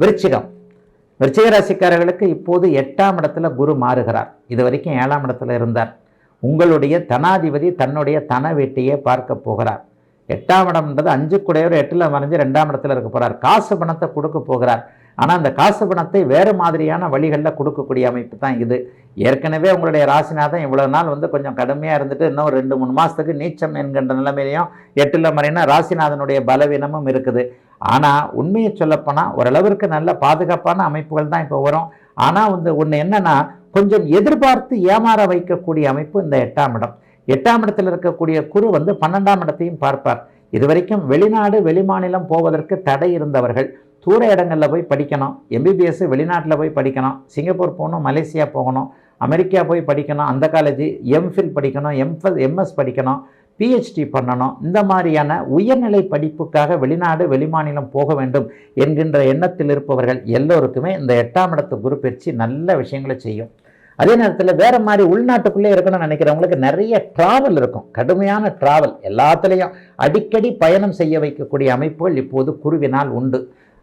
விருச்சிகம். விருச்சிக ராசிக்காரர்களுக்கு இப்போது எட்டாம் இடத்துல குரு மாறுகிறார். இது வரைக்கும் ஏழாம் இடத்துல இருந்தார். உங்களுடைய தனாதிபதி தன்னுடைய தன வீட்டையே பார்க்க போகிறார். எட்டாம் இடம்ன்றது அஞ்சு குடையவர் எட்டில் மறைஞ்சு ரெண்டாம் இடத்துல இருக்க போகிறார் காசு பணத்தை கொடுக்க போகிறார். ஆனால் அந்த காசு பணத்தை வேறு மாதிரியான வழிகளில் கொடுக்கக்கூடிய அமைப்பு தான் இது. ஏற்கனவே உங்களுடைய ராசிநாதன் இவ்வளோ நாள் வந்து கொஞ்சம் கடுமையாக இருந்துட்டு இன்னும் ரெண்டு மூணு மாதத்துக்கு நீச்சம் என்கின்ற நிலைமையிலையும் எட்டில் மறைனா ராசிநாதனுடைய பலவீனமும் இருக்குது. ஆனால் உண்மையை சொல்லப்போனால் ஓரளவிற்கு நல்ல பாதுகாப்பான அமைப்புகள் தான் இப்போ வரும். ஆனால் வந்து ஒன்று என்னென்னா கொஞ்சம் எதிர்பார்த்து ஏமாற வைக்கக்கூடிய அமைப்பு இந்த எட்டாம் இடம். எட்டாம் இடத்தில் இருக்கக்கூடிய குரு வந்து பன்னெண்டாம் இடத்தையும் பார்ப்பார். இதுவரைக்கும் வெளிநாடு வெளிமாநிலம் போவதற்கு தடை இருந்தவர்கள். தூர இடங்களில் போய் படிக்கணும். எம்பிபிஎஸ் வெளிநாட்டில் போய் படிக்கணும். சிங்கப்பூர் போகணும் மலேசியா போகணும் அமெரிக்கா போய் படிக்கணும் அந்த காலேஜ் எம்ஃபில் படிக்கணும் எம்ஃபல் எம்எஸ் படிக்கணும் பிஹெச்டி பண்ணணும். இந்த மாதிரியான உயர்நிலை படிப்புக்காக வெளிநாடு வெளிமாநிலம் போக வேண்டும் என்கின்ற எண்ணத்தில் இருப்பவர்கள் எல்லோருக்குமே இந்த எட்டாம் இடத்து குரு பயிற்சி நல்ல விஷயங்களை செய்யும். அதே நேரத்தில் வேறு மாதிரி உள்நாட்டுக்குள்ளே இருக்கணும்னு நினைக்கிறவங்களுக்கு நிறைய ட்ராவல் இருக்கும். கடுமையான ட்ராவல் எல்லாத்துலேயும். அடிக்கடி பயணம் செய்ய வைக்கக்கூடிய அமைப்புகள் இப்போது குருவினால் உண்டு.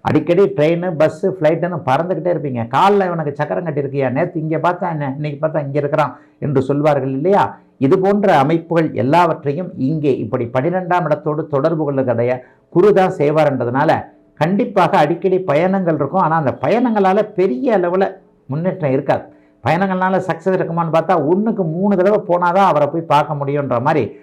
அடிக்கடி ட்ரெயின் பஸ்ஸு ஃப்ளைட்டுன்னு பறந்துக்கிட்டே இருப்பீங்க. காலில் இவனுக்கு சக்கரம் கட்டியிருக்கியா? நேற்று இங்கே பார்த்தா என்ன? இன்னைக்கு பார்த்தா இங்கே இருக்கிறான் என்று சொல்வார்கள் இல்லையா? இது போன்ற அமைப்புகள் எல்லாவற்றையும் இங்கே இப்படி பன்னிரெண்டாம் இடத்தோடு தொடர்பு கொள்ளுகிறதைய குரு தான் செய்வார்ன்றதுனால கண்டிப்பாக அடிக்கடி பயணங்கள் இருக்கும். ஆனால் அந்த பயணங்களால் பெரிய அளவில் முன்னேற்றம் இருக்காது. பயணங்கள்னால சக்ஸஸ் இருக்குமான்னு பார்த்தா ஒன்றுக்கு மூணு தடவை போனால் தான் அவரை போய் பார்க்க முடியுன்ற மாதிரி